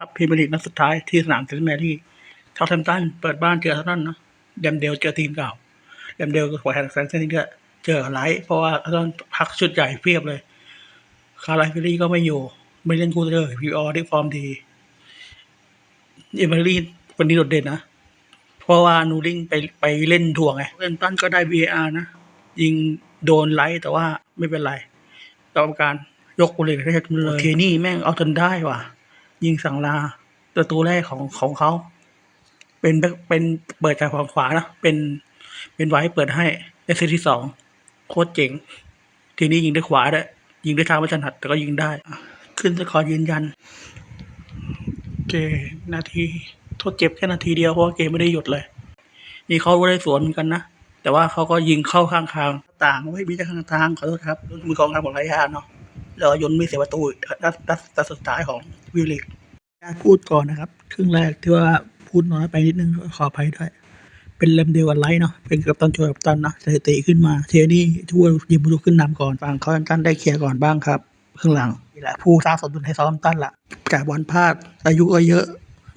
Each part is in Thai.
ครับพรีเมียร์ลีกนัดสุดท้ายที่สนามเซนต์แมรี่เท่าแทมตันเปิดบ้านเจออาร์เซนอลเนะแดมเดลเจอทีมเก่าแดมเดลกับหัวแฮนแซนเซนก็เจอไลท์เพราะว่าอาร์เซนอลพักชุดใหญ่เพียบเลย คาร์ไลฟิลี่ก็ไม่อยู่ ไม่เล่นกูเลยพีออได้ฟอร์มดีเอเมอรี่วันนี้โดดเด่นนะเพราะว่านูริงไปไปเล่นถ่วงไงเล่นตันก็ได้ VAR นะ ยิงโดนไลท์แต่ว่าไม่เป็นไรกรรมการยกบุหรี่ให้ทุนเลยโอเคนี่แม่งเอาจนได้ว่ะ ยิงสังลาประตูแรกของของเขา เป็นเป็นเปิดจากฝั่งขวานะเป็นเป็นไว้เปิดให้ในเซตที่สองโคตรเจ๋ง ทีนี้ยิงด้วยขวาได้ยิงด้วยเท้าไม่ถนัดแต่ก็ยิงได้ ขึ้นสกอร์ยืนยันโอเคนาทีโทษเจ็บแค่นาทีเดียวเพราะว่าเกมไม่ได้หยุดเลย นี่เขาก็ได้สวนกันนะแต่ว่าเขาก็ยิงเข้าข้างทางต่างไม่มีแต่ข้างทางขอโทษครับมือกองทางของไรยาเนาะ แล้วยนต์ไม่เสียประตูนัดนัดนัดสุดท้ายของวิลลิกพูดก่อนนะครับครึ่งแรกที่ว่าพูดน้อยไปนิดนึงขออภัยด้วย เป็นเลมเดียวกับไลท์เนาะเป็นกับตันโชวยกับตันนะสถิติขึ้นมา เทนี่ช่วยยิงประตูขึ้นนำก่อนฝั่งเขาตันได้เคลียร์ก่อนบ้างครับครึ่งหลังนี่แหละผู้สร้างสมดุลให้ซ้อมตันละจากบอลพลาดอายุก็เยอะ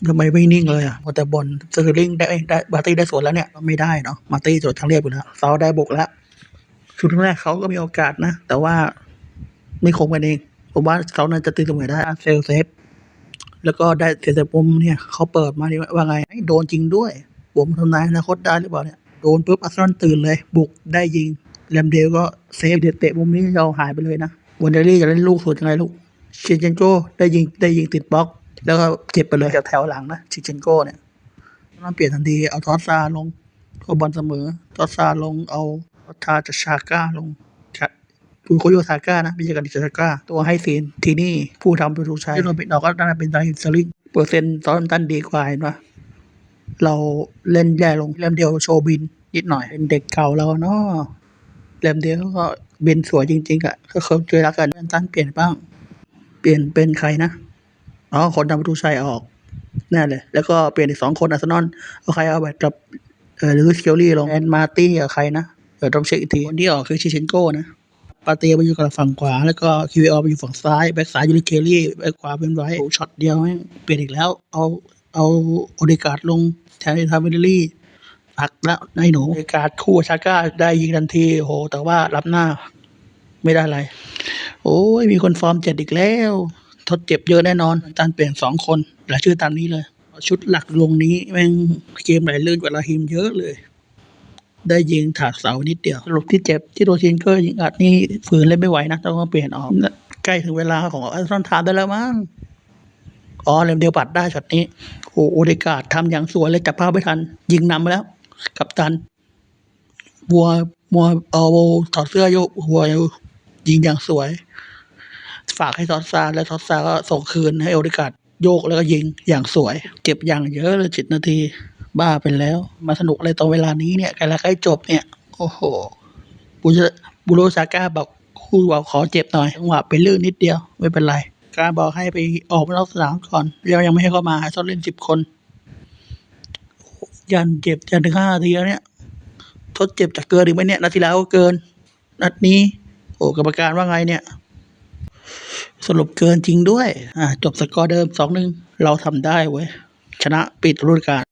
ทำไมไม่นิ่งเลยอะมัวแต่บอลสเตอร์ลิงได้ได้บาร์ตี้ได้สวนแล้วเนี่ยไม่ได้เนาะมาร์ตี้จดทางเรียบอยู่แล้วซอได้บกแล้วชุดแรกเขาก็มีโอกาสนะ แต่ว่า ไม่คงกันเอง ผมว่าเขาน่าจะตีเสมอได้เซลเซฟ แล้วก็ได้เสียแต่ผมเนี่ยเขาเปิดมาดีว่าไง โดนจริงด้วย ผมทำนายอนาคตได้หรือเปล่าเนี่ย โดนปุ๊บอาร์เซนอลตื่นเลย บุกได้ยิงแรมเดลก็เซฟเด็ดเตะมุมนี้เราหายไปเลยนะวันเดอรี่จะเล่นลูกสวนยังไงลูกชิเชนโกได้ยิงได้ยิงติดบล็อก แล้วก็เจ็บไปเลยจากแถวหลังนะชิเชนโกเนี่ยต้องเปลี่ยนทันทีเอาทอสซาลงก็บอลเสมอ ทอสซาลงเอาทาจะชาก้าลง ชาคุณโคโยซาก้านะไม่ใช่กันดิซาก้าตัวให้ซีนทีนี่ผู้ทำประตูชัยที่โนปิดเราก็น่าจะเป็นไดสลิงเปอร์เซ็นต์ซอนตันดีกว่าเห็นปะเราเล่นแย่ลงเล่มเดียวโชว์บินนิดหน่อยเป็นเด็กเก่าเราเนาะเล่มเดียวก็เบนสวยจริงๆอะก็เขาเจอรักกันตันเปลี่ยนบ้าง เปลี่ยนเป็นใครนะอ๋อคนทำประตูชัยออกแน่เลย แล้วก็เปลี่ยนอีกสองคนอาร์เซนอลเอาใครเอาแบบกับเออลูอิสเคียวลี่ลงแอนมาตี้กับใครนะเดี๋ยวต้องเช็คอีกทีคนที่ออกคือชิเชนโก้นะ ปาเตียไปอยู่กับฝั่งขวา แล้วก็คิวเอไปอยู่ฝั่งซ้าย แบ็กซ้ายยูริเคลลี่ แบ็กขวาเป็นไว้โอ้ช็อตเดียวแม่งเปลี่ยนอีกแล้ว เอาเอาโอเดการ์ดลงแทนที่ทาเวเดลี่อักแล้วไอ้หนูโอเดการ์ดคู่ชาก้าได้ยิงทันทีโห แต่ว่ารับหน้าไม่ได้อะไร โอ้ยมีคนฟอร์มเจ็ดอีกแล้ว ทดเจ็บเยอะแน่นอนตันเปลี่ยนสองคนหลายชื่อตามนี้เลย ชุดหลักลงนี้แม่งเกมไหลลื่นกว่าลาฮิมเยอะเลย ได้ยิงถากเสานิดเดียว สรุปที่เจ็บที่โดนชินเกอร์ยิงอัดนี่ฝืนเล่นไม่ไหวนะต้องมาเปลี่ยนออกน่ะใกล้ถึงเวลาของอาร์เซนอลทามได้แล้วมั้งอ๋อเลมเดียวปัดได้ช็อตนี้โอ้โอเดการ์ดทำอย่างสวยเลยจับภาพไม่ทัน ยิงนำไปแล้ว กับตันบัวมัวเอาถอดเสื้อโยกหัวอยู่ยิงอย่างสวย ฝากให้ทอสซาแล้วทอสซาก็ส่งคืนให้โอเดการ์ดโยกแล้วก็ยิงอย่างสวย เจ็บอย่างเยอะเลยเจ็ดนาที บ้าไปแล้ว มาสนุกอะไรตอนเวลานี้เนี่ยใกล้ใกล้จบเนี่ย โอ้โหบูจะบูโรซาก้าบอกคู่บอกขอเจ็บหน่อยจังหวะไปลื่นนิดเดียว ไม่เป็นไร การบอกให้ไปออกนอกสนามก่อนแล้วยังไม่ให้เข้ามาให้เขาเล่นสิบคน ยันเจ็บยันถึงห้าทีแล้วเนี่ย ทดเจ็บจากเกินอีกไหมเนี่ยนาทีแล้วก็เกิน นัดนี้ โอ้กรรมการว่าไงเนี่ย สรุปเกินจริงด้วย อ่าจบสกอร์เดิมสองหนึ่งเราทำได้เว้ยชนะปิดฤดูกาล